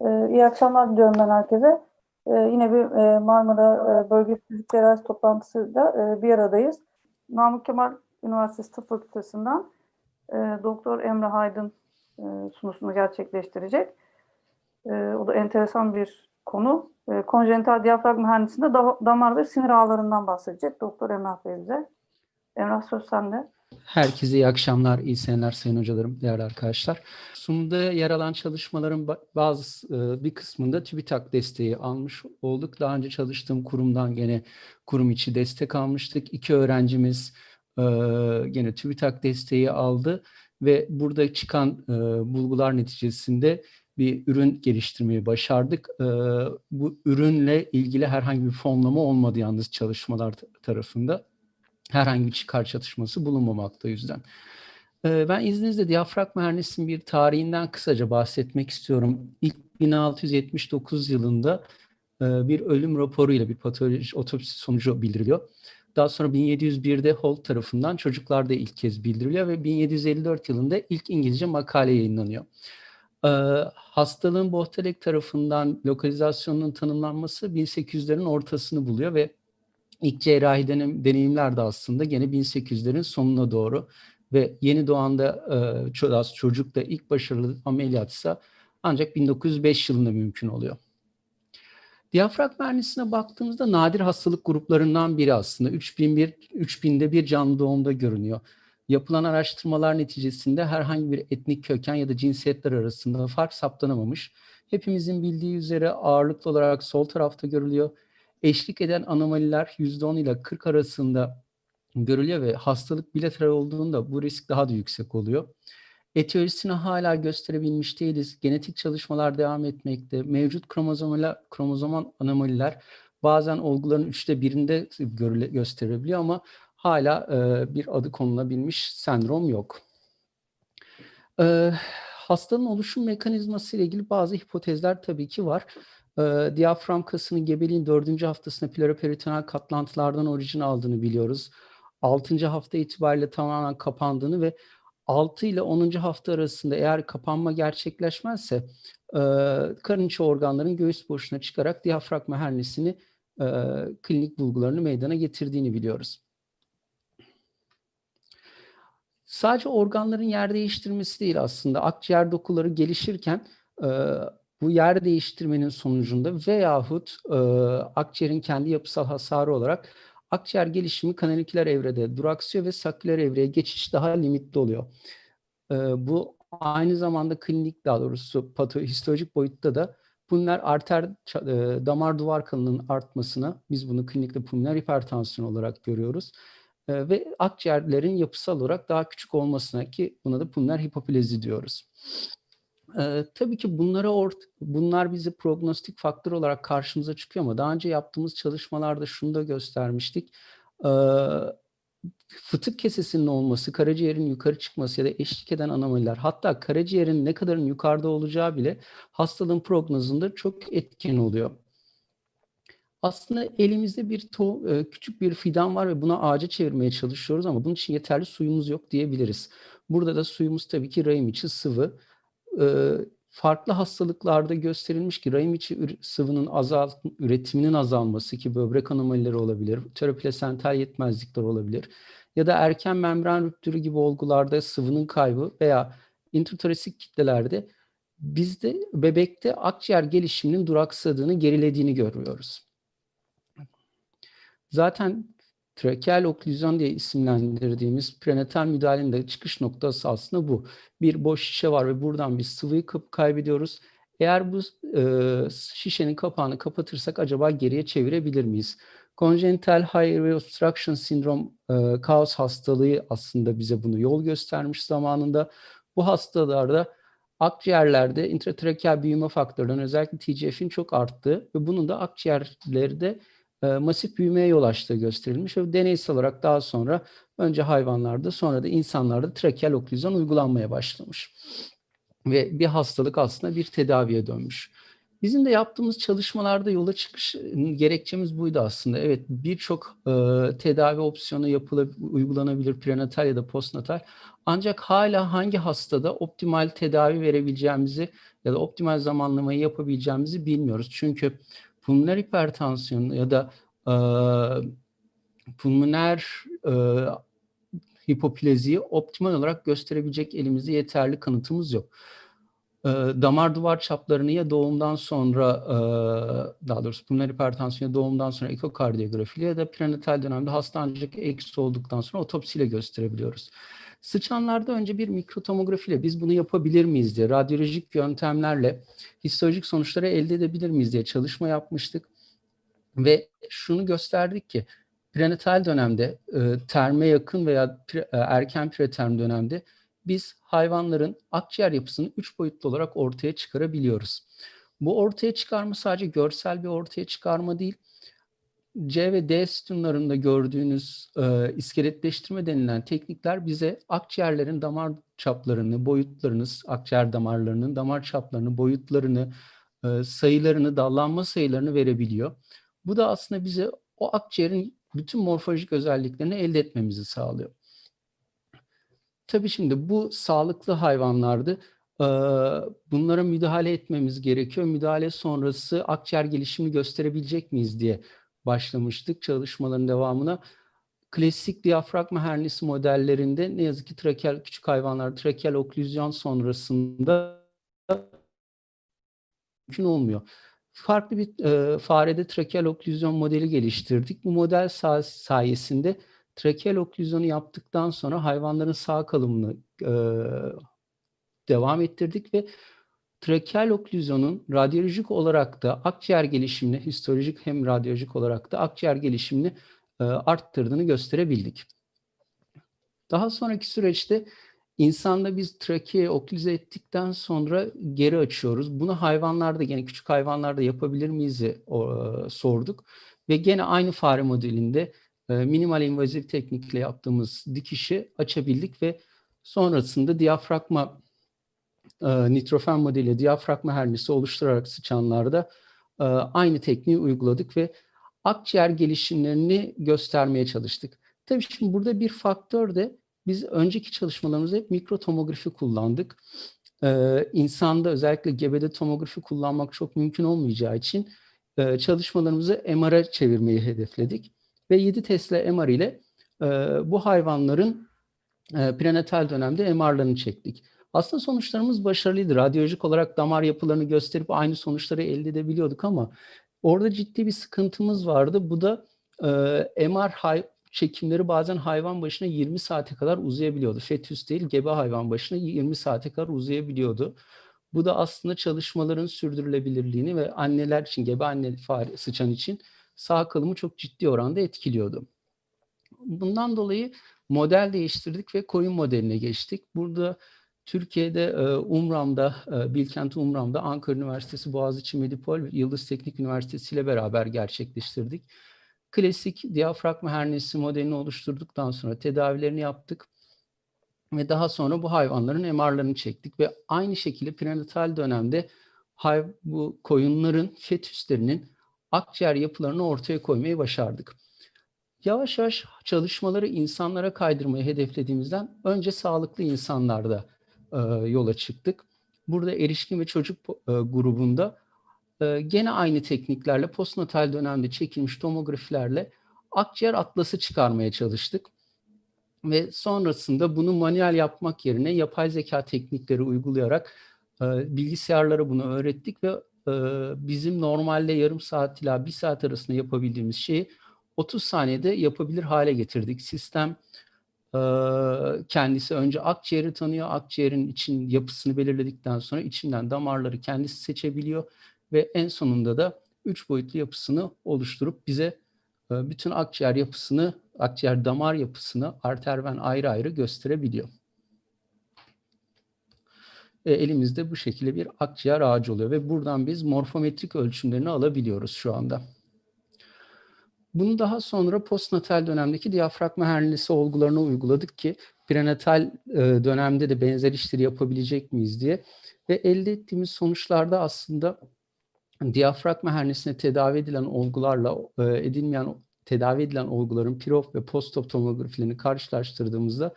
E, iyi akşamlar diliyorum ben herkese. E, yine bir e, Marmara e, Bölge Fizik Terazisi toplantısıyla e, bir aradayız. Namık Kemal Üniversitesi Tıp Fakültesinden e, Doktor Emre Haydın sunusunu gerçekleştirecek. O da enteresan bir konu. E, konjenital diyafragma da, damar ve sinir ağlarından bahsedecek Doktor Emrah Bey bize. Emrah söz sende. Herkese iyi akşamlar, iyi seneler sayın hocalarım, değerli arkadaşlar. Sunumda yer alan çalışmaların bazı bir kısmında TÜBİTAK desteği almış olduk. Daha önce çalıştığım kurumdan gene kurum içi destek almıştık. İki öğrencimiz gene TÜBİTAK desteği aldı ve burada çıkan bulgular neticesinde bir ürün geliştirmeyi başardık. Bu ürünle ilgili herhangi bir fonlama olmadı yalnız çalışmalar tarafında herhangi bir çıkar çatışması bulunmamakta yüzden. Ben izninizle diyafragma hernesinin bir tarihinden kısaca bahsetmek istiyorum. İlk 1679 yılında bir ölüm raporuyla bir patoloji otopsi sonucu bildiriliyor. Daha sonra 1701'de Holt tarafından çocuklarda ilk kez bildiriliyor ve 1754 yılında ilk İngilizce makale yayınlanıyor. Hastalığın Bohtelek tarafından lokalizasyonunun tanımlanması 1800'lerin ortasını buluyor ve İlk cerrahi denem, deneyimler de aslında gene 1800'lerin sonuna doğru ve yeni doğanda e, çocukta ilk başarılı ameliyatsa ancak 1905 yılında mümkün oluyor. Diyafragma hernisine baktığımızda nadir hastalık gruplarından biri aslında. 3001, 3000'de bir canlı doğumda görünüyor. Yapılan araştırmalar neticesinde herhangi bir etnik köken ya da cinsiyetler arasında fark saptanamamış. Hepimizin bildiği üzere ağırlıklı olarak sol tarafta görülüyor eşlik eden anomaliler %10 ile 40 arasında görülüyor ve hastalık bilateral olduğunda bu risk daha da yüksek oluyor. Etiyolojisini hala gösterebilmiş değiliz. Genetik çalışmalar devam etmekte. Mevcut kromozomal, kromozomal anomaliler bazen olguların üçte birinde görüle, gösterebiliyor ama hala e, bir adı konulabilmiş sendrom yok. E, hastanın oluşum mekanizması ile ilgili bazı hipotezler tabii ki var. E, diyafram kasının gebeliğin dördüncü haftasında pleuroperitoneal katlantılardan orijin aldığını biliyoruz. Altıncı hafta itibariyle tamamen kapandığını ve 6 ile 10. hafta arasında eğer kapanma gerçekleşmezse e, karın içi organların göğüs boşuna çıkarak diyafragma hernisini e, klinik bulgularını meydana getirdiğini biliyoruz. Sadece organların yer değiştirmesi değil aslında. Akciğer dokuları gelişirken e, bu yer değiştirmenin sonucunda veyahut e, akciğerin kendi yapısal hasarı olarak akciğer gelişimi kanaliküler evrede duraksıyor ve saküler evreye geçiş daha limitli oluyor. E, bu aynı zamanda klinik daha doğrusu histolojik boyutta da pulmoner arter e, damar duvar kalınlığının artmasına biz bunu klinikte pulmoner hipertansiyon olarak görüyoruz. E, ve akciğerlerin yapısal olarak daha küçük olmasına ki buna da pulmoner hipoplezi diyoruz. Ee, tabii ki bunlara ort bunlar bizi prognostik faktör olarak karşımıza çıkıyor ama daha önce yaptığımız çalışmalarda şunu da göstermiştik. Ee, fıtık kesesinin olması, karaciğerin yukarı çıkması ya da eşlik eden anomaliler, hatta karaciğerin ne kadarın yukarıda olacağı bile hastalığın prognozunda çok etkin oluyor. Aslında elimizde bir to küçük bir fidan var ve buna ağaca çevirmeye çalışıyoruz ama bunun için yeterli suyumuz yok diyebiliriz. Burada da suyumuz tabii ki rahim içi sıvı farklı hastalıklarda gösterilmiş ki rahim içi sıvının azal, üretiminin azalması ki böbrek anomalileri olabilir, teroplasental yetmezlikler olabilir ya da erken membran rüptürü gibi olgularda sıvının kaybı veya intratorasik kitlelerde bizde bebekte akciğer gelişiminin duraksadığını, gerilediğini görüyoruz. Zaten trakeal oklüzyon diye isimlendirdiğimiz prenatal müdahalenin de çıkış noktası aslında bu. Bir boş şişe var ve buradan bir sıvıyı kaybediyoruz. Eğer bu e, şişenin kapağını kapatırsak acaba geriye çevirebilir miyiz? Congenital High Airway Obstruction Syndrome, e, kaos hastalığı aslında bize bunu yol göstermiş zamanında. Bu hastalarda akciğerlerde intratrakeal büyüme faktörlerinin özellikle TGF'in çok arttığı ve bunun da akciğerlerde masif büyümeye yol açtığı gösterilmiş ve deneysel olarak daha sonra önce hayvanlarda sonra da insanlarda trakeal oklüzyon uygulanmaya başlamış. Ve bir hastalık aslında bir tedaviye dönmüş. Bizim de yaptığımız çalışmalarda yola çıkış gerekçemiz buydu aslında. Evet birçok e, tedavi opsiyonu yapılabilir, uygulanabilir prenatal ya da postnatal. Ancak hala hangi hastada optimal tedavi verebileceğimizi ya da optimal zamanlamayı yapabileceğimizi bilmiyoruz. Çünkü pulmoner hipertansiyon ya da e, pulmoner e, hipopleziyi optimal olarak gösterebilecek elimizde yeterli kanıtımız yok. E, damar duvar çaplarını ya doğumdan sonra e, daha doğrusu pulmoner hipertansiyonu doğumdan sonra ekokardiyografiyle ya da prenatal dönemde hasta ancak eksi olduktan sonra otopsiyle gösterebiliyoruz. Sıçanlarda önce bir mikrotomografiyle biz bunu yapabilir miyiz diye, radyolojik yöntemlerle histolojik sonuçları elde edebilir miyiz diye çalışma yapmıştık. Ve şunu gösterdik ki prenatal dönemde e, terme yakın veya pre, e, erken preterm dönemde biz hayvanların akciğer yapısını üç boyutlu olarak ortaya çıkarabiliyoruz. Bu ortaya çıkarma sadece görsel bir ortaya çıkarma değil, C ve D sütunlarında gördüğünüz e, iskeletleştirme denilen teknikler bize akciğerlerin damar çaplarını, boyutlarını, akciğer damarlarının damar çaplarını, boyutlarını, e, sayılarını, dallanma sayılarını verebiliyor. Bu da aslında bize o akciğerin bütün morfolojik özelliklerini elde etmemizi sağlıyor. Tabii şimdi bu sağlıklı hayvanlardı. Bunlara müdahale etmemiz gerekiyor. Müdahale sonrası akciğer gelişimini gösterebilecek miyiz diye başlamıştık çalışmaların devamına. Klasik diyafragma hernisi modellerinde ne yazık ki trakel küçük hayvanlar trakel oklüzyon sonrasında mümkün olmuyor. Farklı bir e, farede trakel oklüzyon modeli geliştirdik. Bu model say sayesinde trakel oklüzyonu yaptıktan sonra hayvanların sağ kalımını e, devam ettirdik ve trakeal oklüzyonun radyolojik olarak da akciğer gelişimini, histolojik hem radyolojik olarak da akciğer gelişimini e, arttırdığını gösterebildik. Daha sonraki süreçte insanda biz trakeyi oklüze ettikten sonra geri açıyoruz. Bunu hayvanlarda, gene küçük hayvanlarda yapabilir miyiz e, sorduk. Ve gene aynı fare modelinde e, minimal invaziv teknikle yaptığımız dikişi açabildik ve sonrasında diyafragma e, nitrofen modeli diyafragma hernisi oluşturarak sıçanlarda e, aynı tekniği uyguladık ve akciğer gelişimlerini göstermeye çalıştık. Tabii şimdi burada bir faktör de biz önceki çalışmalarımızda hep mikrotomografi kullandık. Ee, insanda özellikle gebede tomografi kullanmak çok mümkün olmayacağı için e, çalışmalarımızı MR'a çevirmeyi hedefledik. Ve 7 Tesla MR ile bu hayvanların prenatal dönemde MR'larını çektik. Aslında sonuçlarımız başarılıydı. Radyolojik olarak damar yapılarını gösterip aynı sonuçları elde edebiliyorduk ama orada ciddi bir sıkıntımız vardı. Bu da e, MR çekimleri bazen hayvan başına 20 saate kadar uzayabiliyordu. Fetüs değil, gebe hayvan başına 20 saate kadar uzayabiliyordu. Bu da aslında çalışmaların sürdürülebilirliğini ve anneler için, gebe anne fare, sıçan için sağ kalımı çok ciddi oranda etkiliyordu. Bundan dolayı model değiştirdik ve koyun modeline geçtik. Burada Türkiye'de e, Umram'da, e, Bilkent Umram'da Ankara Üniversitesi Boğaziçi Medipol ve Yıldız Teknik Üniversitesi ile beraber gerçekleştirdik. Klasik diyafragma hernisi modelini oluşturduktan sonra tedavilerini yaptık ve daha sonra bu hayvanların MR'larını çektik ve aynı şekilde prenatal dönemde bu koyunların fetüslerinin akciğer yapılarını ortaya koymayı başardık. Yavaş yavaş çalışmaları insanlara kaydırmayı hedeflediğimizden önce sağlıklı insanlarda yola çıktık. Burada erişkin ve çocuk e, grubunda e, gene aynı tekniklerle postnatal dönemde çekilmiş tomografilerle akciğer atlası çıkarmaya çalıştık. Ve sonrasında bunu manuel yapmak yerine yapay zeka teknikleri uygulayarak e, bilgisayarlara bunu öğrettik ve e, bizim normalde yarım saat ila bir saat arasında yapabildiğimiz şeyi 30 saniyede yapabilir hale getirdik. Sistem kendisi önce akciğeri tanıyor. Akciğerin için yapısını belirledikten sonra içinden damarları kendisi seçebiliyor ve en sonunda da üç boyutlu yapısını oluşturup bize bütün akciğer yapısını, akciğer damar yapısını arter ven ayrı ayrı gösterebiliyor. Ve elimizde bu şekilde bir akciğer ağacı oluyor ve buradan biz morfometrik ölçümlerini alabiliyoruz şu anda. Bunu daha sonra postnatal dönemdeki diyafragma hernisi olgularına uyguladık ki prenatal e, dönemde de benzer işleri yapabilecek miyiz diye. Ve elde ettiğimiz sonuçlarda aslında diyafragma hernisine tedavi edilen olgularla e, edilmeyen tedavi edilen olguların pirop ve postop tomografilerini karşılaştırdığımızda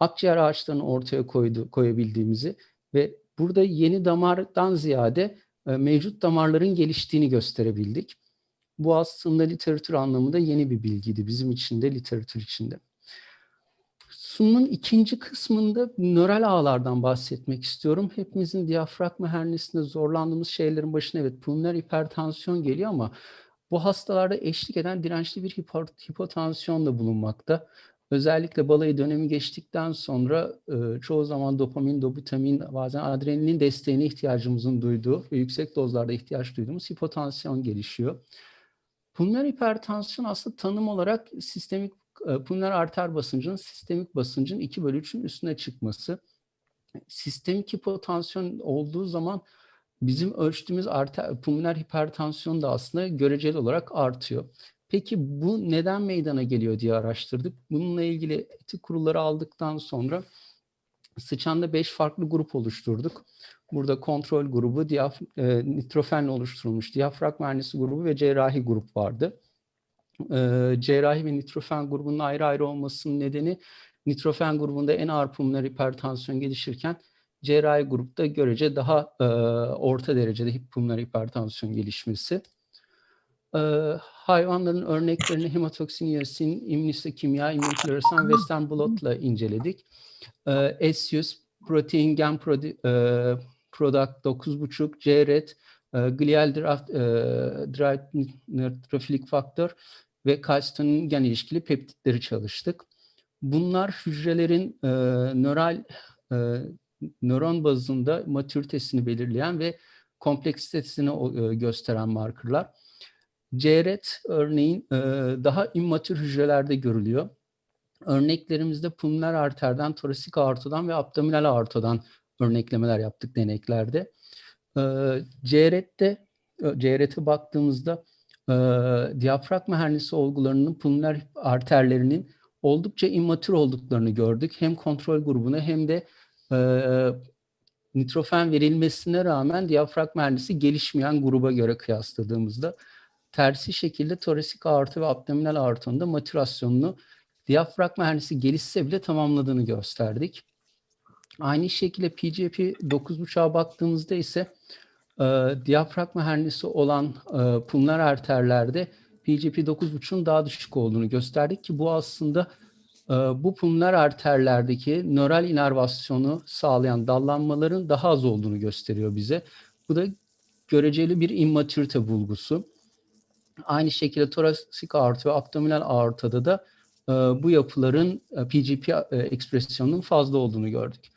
akciğer ağaçlarını ortaya koydu, koyabildiğimizi ve burada yeni damardan ziyade e, mevcut damarların geliştiğini gösterebildik. Bu aslında literatür anlamında yeni bir bilgiydi bizim için de literatür içinde. Sunumun ikinci kısmında nöral ağlardan bahsetmek istiyorum. Hepimizin diyafragma hernisinde zorlandığımız şeylerin başına evet pulmoner hipertansiyon geliyor ama bu hastalarda eşlik eden dirençli bir hipotansiyon da bulunmakta. Özellikle balayı dönemi geçtikten sonra e, çoğu zaman dopamin, dopamin, bazen adrenalin desteğine ihtiyacımızın duyduğu ve yüksek dozlarda ihtiyaç duyduğumuz hipotansiyon gelişiyor. Pulmoner hipertansiyon aslında tanım olarak sistemik e, pulmoner arter basıncının sistemik basıncın 2 bölü 3'ün üstüne çıkması. Sistemik hipotansiyon olduğu zaman bizim ölçtüğümüz arter, pulmoner hipertansiyon da aslında göreceli olarak artıyor. Peki bu neden meydana geliyor diye araştırdık. Bununla ilgili etik kurulları aldıktan sonra sıçanda 5 farklı grup oluşturduk. Burada kontrol grubu, diyaf, e, nitrofenle oluşturulmuş diyafragma hernisi grubu ve cerrahi grup vardı. E, cerrahi ve nitrofen grubunun ayrı ayrı olmasının nedeni nitrofen grubunda en ağır pulmoner hipertansiyon gelişirken cerrahi grupta görece daha e, orta derecede pulmoner hipertansiyon gelişmesi. E, hayvanların örneklerini hematoksin, yasin, immunistokimya, immünofloresan, western blot'la inceledik. E, S100, protein gen prodi, e, product 9.5, CRET, e, glial draft, e, derived neutrophilic faktör ve kalsitonin gen ilişkili peptitleri çalıştık. Bunlar hücrelerin e, nöral e, nöron bazında matüritesini belirleyen ve kompleksitesini e, gösteren markerlar. CRET örneğin e, daha immatür hücrelerde görülüyor. Örneklerimizde pulmoner arterden, torasik aortadan ve abdominal aortadan örneklemeler yaptık deneklerde. E, CRET'te, CRET'e baktığımızda diyafragma hernisi olgularının pulmoner arterlerinin oldukça immatür olduklarını gördük. Hem kontrol grubuna hem de e, nitrofen verilmesine rağmen diyafragma hernisi gelişmeyen gruba göre kıyasladığımızda tersi şekilde torasik aorta ve abdominal aortanın matürasyonunu diyafragma hernisi gelişse bile tamamladığını gösterdik. Aynı şekilde PGP 9.5'a baktığımızda ise e, diyafragma hernisi olan e, pulmoner arterlerde PGP 9.5'un daha düşük olduğunu gösterdik ki bu aslında e, bu pulmoner arterlerdeki nöral inervasyonu sağlayan dallanmaların daha az olduğunu gösteriyor bize. Bu da göreceli bir immatürite bulgusu. Aynı şekilde torasik aorta ve abdominal aortada da e, bu yapıların e, PGP e, ekspresyonunun fazla olduğunu gördük.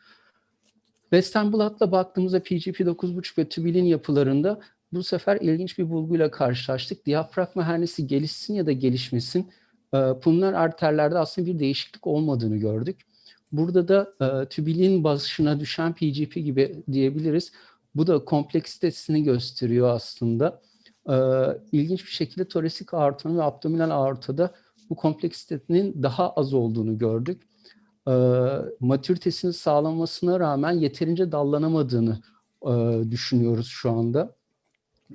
Western blot'la baktığımızda PGP 9.5 ve tübülin yapılarında bu sefer ilginç bir bulguyla karşılaştık. Diyafragma hernesi gelişsin ya da gelişmesin e, pulmoner arterlerde aslında bir değişiklik olmadığını gördük. Burada da e, tübülin basışına düşen PGP gibi diyebiliriz. Bu da kompleksitesini gösteriyor aslında. E, ilginç bir şekilde torasik aortanın ve abdominal aortada bu kompleksitenin daha az olduğunu gördük e, matüritesini sağlamasına rağmen yeterince dallanamadığını e, düşünüyoruz şu anda.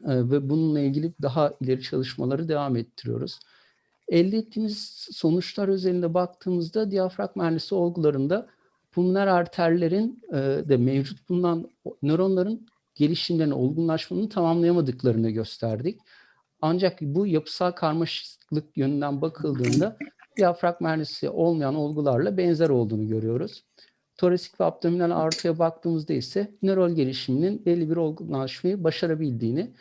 E, ve bununla ilgili daha ileri çalışmaları devam ettiriyoruz. Elde ettiğimiz sonuçlar özelinde baktığımızda diyafragma hernisi olgularında pulmoner arterlerin e, de mevcut bulunan nöronların gelişimlerini, olgunlaşmanın tamamlayamadıklarını gösterdik. Ancak bu yapısal karmaşıklık yönünden bakıldığında diyafragma hernisi olmayan olgularla benzer olduğunu görüyoruz. Torasik ve abdominal aortaya baktığımızda ise nörol gelişiminin belli bir olgunlaşmayı başarabildiğini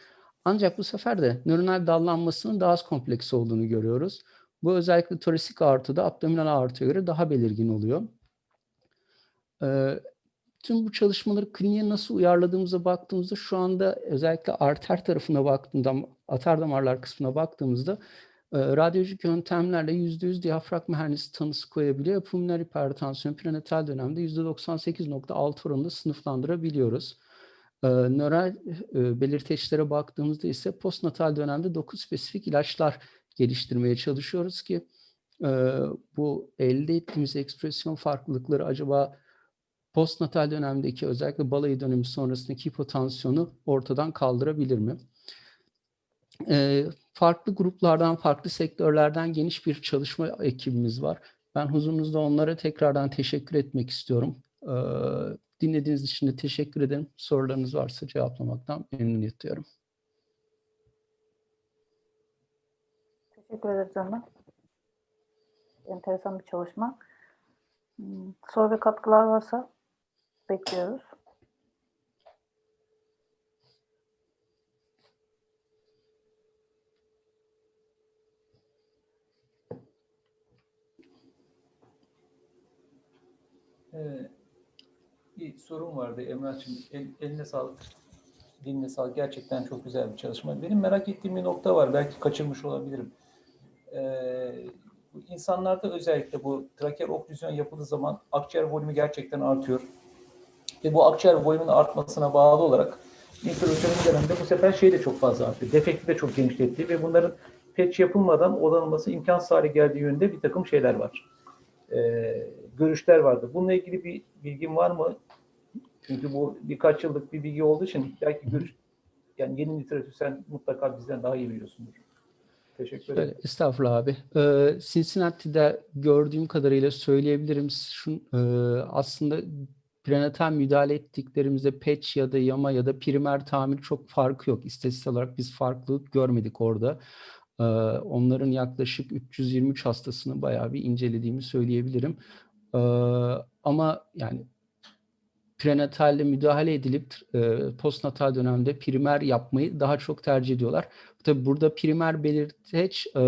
ancak bu sefer de nöronal dallanmasının daha az kompleks olduğunu görüyoruz. Bu özellikle torasik aortada abdominal aortaya göre daha belirgin oluyor. Ee, tüm bu çalışmaları kliniğe nasıl uyarladığımıza baktığımızda şu anda özellikle arter tarafına baktığımda, atar damarlar kısmına baktığımızda radyolojik yöntemlerle %100 diyafragma hernisi tanısı koyabiliyor. Pulmoner hipertansiyon prenatal dönemde %98.6 oranında sınıflandırabiliyoruz. E, nöral e, belirteçlere baktığımızda ise postnatal dönemde doku spesifik ilaçlar geliştirmeye çalışıyoruz ki e, bu elde ettiğimiz ekspresyon farklılıkları acaba postnatal dönemdeki özellikle balayı dönemi sonrasındaki hipotansiyonu ortadan kaldırabilir mi? e, farklı gruplardan, farklı sektörlerden geniş bir çalışma ekibimiz var. Ben huzurunuzda onlara tekrardan teşekkür etmek istiyorum. E, dinlediğiniz için de teşekkür ederim. Sorularınız varsa cevaplamaktan memnuniyet duyuyorum. Teşekkür ederiz Ömer. Enteresan bir çalışma. Hmm, Soru ve katkılar varsa bekliyoruz. Ee, bir sorun vardı Emrah'cığım. El, eline sağlık. Diline sağlık. Gerçekten çok güzel bir çalışma. Benim merak ettiğim bir nokta var. Belki kaçırmış olabilirim. Ee, insanlarda özellikle bu traker oklüzyon yapıldığı zaman akciğer volümü gerçekten artıyor. Ve bu akciğer volümünün artmasına bağlı olarak intraotonik dönemde bu sefer şey de çok fazla artıyor. Defekti de çok genişletti ve bunların patch yapılmadan odanılması imkansız hale geldiği yönde bir takım şeyler var. Ee, görüşler vardı. Bununla ilgili bir bilgin var mı? Çünkü bu birkaç yıllık bir bilgi olduğu için belki görüş yani yeni literatür sen mutlaka bizden daha iyi biliyorsundur. Teşekkür ederim. Estağfurullah abi. Ee, Cincinnati'de gördüğüm kadarıyla söyleyebilirim. Şun, e, aslında prenatal müdahale ettiklerimizde patch ya da yama ya da primer tamir çok farkı yok. İstatistik olarak biz farklılık görmedik orada. Ee, onların yaklaşık 323 hastasını bayağı bir incelediğimi söyleyebilirim. Ee, ama yani prenatalde müdahale edilip e, postnatal dönemde primer yapmayı daha çok tercih ediyorlar. Tabii burada primer belirteç e,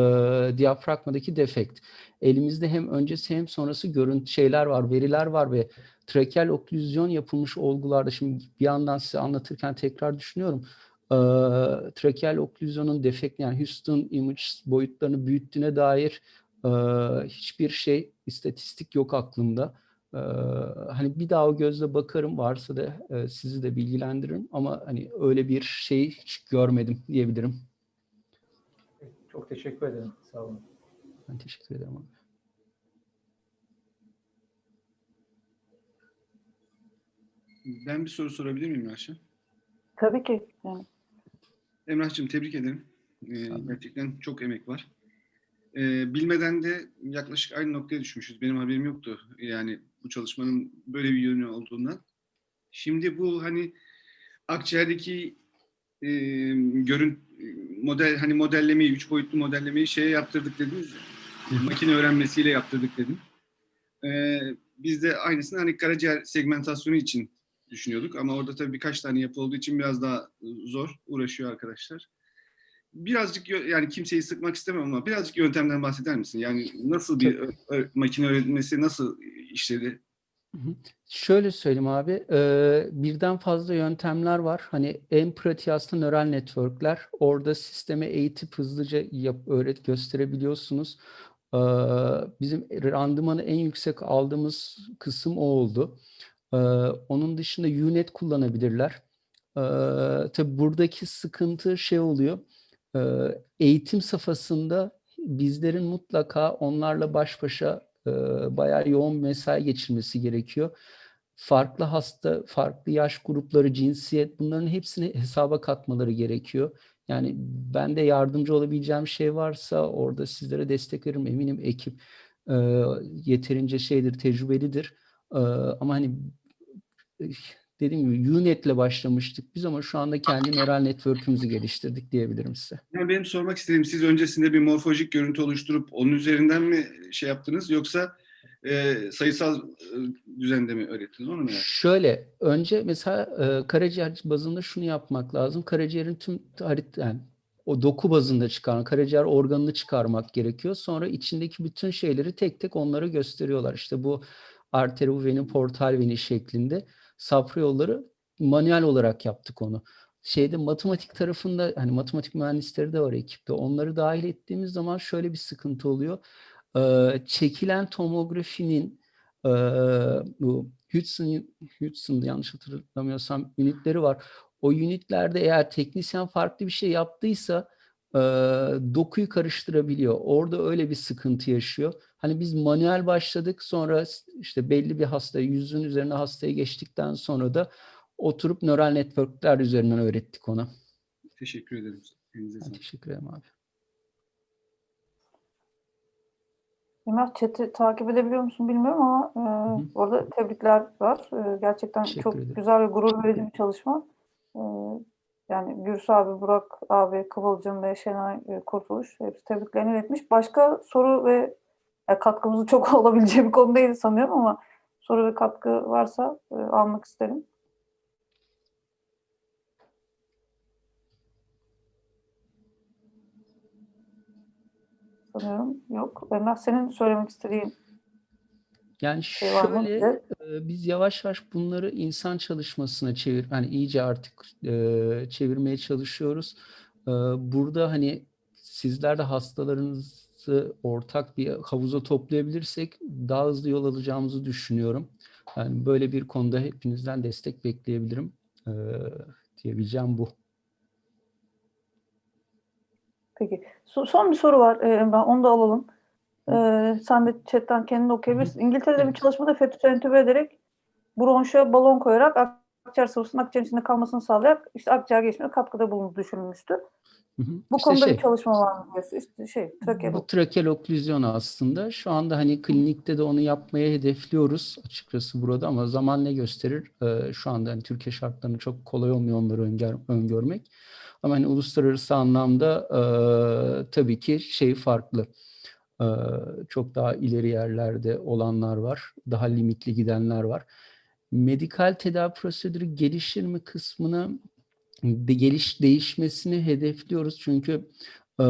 diyafragmadaki defekt. Elimizde hem öncesi hem sonrası görüntü şeyler var, veriler var ve trakeal oklüzyon yapılmış olgularda şimdi bir yandan size anlatırken tekrar düşünüyorum. E, trakeal oklüzyonun defekt yani Houston image boyutlarını büyüttüğüne dair hiçbir şey istatistik yok aklımda. Ee, hani bir daha o gözle bakarım varsa da e, sizi de bilgilendiririm ama hani öyle bir şey hiç görmedim diyebilirim. Çok teşekkür ederim. Sağ olun. Ben teşekkür ederim abi. Ben bir soru sorabilir miyim Ayşe? Tabii ki. Yani Emrah'cığım tebrik ederim. Ee, gerçekten çok emek var. Ee, bilmeden de yaklaşık aynı noktaya düşmüşüz. Benim haberim yoktu. Yani bu çalışmanın böyle bir yönü olduğundan. Şimdi bu hani akciğerdeki e, görün model hani modellemeyi, üç boyutlu modellemeyi şeye yaptırdık dediniz. ya, Makine öğrenmesiyle yaptırdık dedim. Ee, biz de aynısını hani karaciğer segmentasyonu için düşünüyorduk ama orada tabii birkaç tane yapı olduğu için biraz daha zor uğraşıyor arkadaşlar. Birazcık yani kimseyi sıkmak istemem ama birazcık yöntemden bahseder misin? Yani nasıl bir ö- makine öğrenmesi nasıl işledi? Şöyle söyleyeyim abi, e, birden fazla yöntemler var. Hani en pratiği aslında nöral networkler. Orada sisteme eğitip hızlıca yap, öğret gösterebiliyorsunuz. E, bizim randımanı en yüksek aldığımız kısım o oldu. E, onun dışında UNet kullanabilirler. E, tabii buradaki sıkıntı şey oluyor. E, eğitim safhasında bizlerin mutlaka onlarla baş başa e, bayağı yoğun mesai geçirmesi gerekiyor. Farklı hasta, farklı yaş grupları, cinsiyet bunların hepsini hesaba katmaları gerekiyor. Yani ben de yardımcı olabileceğim şey varsa orada sizlere destek veririm. Eminim ekip e, yeterince şeydir, tecrübelidir. E, ama hani dediğim gibi UNet'le başlamıştık biz ama şu anda kendi neural network'ümüzü geliştirdik diyebilirim size. Yani benim sormak istediğim siz öncesinde bir morfolojik görüntü oluşturup onun üzerinden mi şey yaptınız yoksa e, sayısal e, düzende mi öğrettiniz onu mu? merak Şöyle, önce mesela e, karaciğer bazında şunu yapmak lazım. Karaciğerin tüm harit yani o doku bazında çıkaran karaciğer organını çıkarmak gerekiyor. Sonra içindeki bütün şeyleri tek tek onlara gösteriyorlar. İşte bu arteri veni, portal veni şeklinde safra yolları manuel olarak yaptık onu. Şeyde matematik tarafında hani matematik mühendisleri de var ekipte. Onları dahil ettiğimiz zaman şöyle bir sıkıntı oluyor. Ee, çekilen tomografinin ee, bu Hudson, Hudson'da yanlış hatırlamıyorsam ünitleri var. O ünitlerde eğer teknisyen farklı bir şey yaptıysa e, dokuyu karıştırabiliyor. Orada öyle bir sıkıntı yaşıyor. Hani biz manuel başladık sonra işte belli bir hastaya yüzün üzerine hastaya geçtikten sonra da oturup nöral networkler üzerinden öğrettik ona. Teşekkür ederim. Ben teşekkür ederim abi. Emrah chat'i takip edebiliyor musun bilmiyorum ama e, hı. arada tebrikler var. E, gerçekten Teşekkür çok ederim. güzel ve gurur verici bir çalışma. E, yani Gürs abi, Burak abi, Kıvılcım ve Şenay e, Kurtuluş hepsi tebriklerini iletmiş. Başka soru ve ya katkımızın çok olabileceği bir konu değil sanıyorum ama soru ve katkı varsa e, almak isterim. Sanıyorum yok. Emrah senin söylemek istediğin Yani şey şöyle e, biz yavaş yavaş bunları insan çalışmasına çevir hani iyice artık e, çevirmeye çalışıyoruz. E, burada hani sizler de hastalarınızı ortak bir havuza toplayabilirsek daha hızlı yol alacağımızı düşünüyorum. Yani böyle bir konuda hepinizden destek bekleyebilirim. E, diyebileceğim bu. Peki. So- son bir soru var e, Emrah. Onu da alalım. E, sen de chatten kendini okuyabilirsin. İngiltere'de bir Evet. çalışmada fetüsü entübe ederek bronşa balon koyarak akciğer sıvısının akciğerin içinde kalmasını sağlayarak işte akciğer geçimine katkıda bulunduğu düşünülmüştü. Hı hı. Bu İşte konuda şey, bir çalışma var mı diyorsun? İşte şey, trakeal Bu trakel oklüzyonu aslında. Şu anda hani klinikte de onu yapmaya hedefliyoruz açıkçası burada ama zaman ne gösterir? Ee, şu anda hani Türkiye şartlarında çok kolay olmuyor onları öngör, öngörmek. Ama hani uluslararası anlamda e, tabii ki şey farklı. E, çok daha ileri yerlerde olanlar var. Daha limitli gidenler var. Medikal tedavi prosedürü gelişir mi kısmını geliş değişmesini hedefliyoruz. Çünkü e,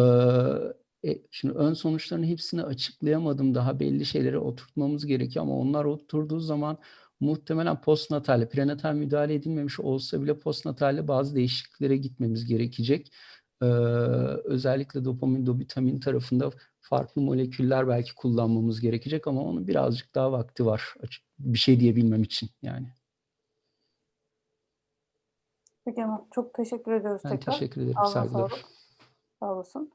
şimdi ön sonuçların hepsini açıklayamadım. Daha belli şeyleri oturtmamız gerekiyor ama onlar oturduğu zaman muhtemelen postnatal, prenatal müdahale edilmemiş olsa bile postnatalde bazı değişikliklere gitmemiz gerekecek. E, özellikle dopamin, dopamine tarafında farklı moleküller belki kullanmamız gerekecek ama onun birazcık daha vakti var. Bir şey diyebilmem için yani. Peki. Çok teşekkür ediyoruz Ben tekrar. teşekkür ederim. Saygılar. Sağ olasın.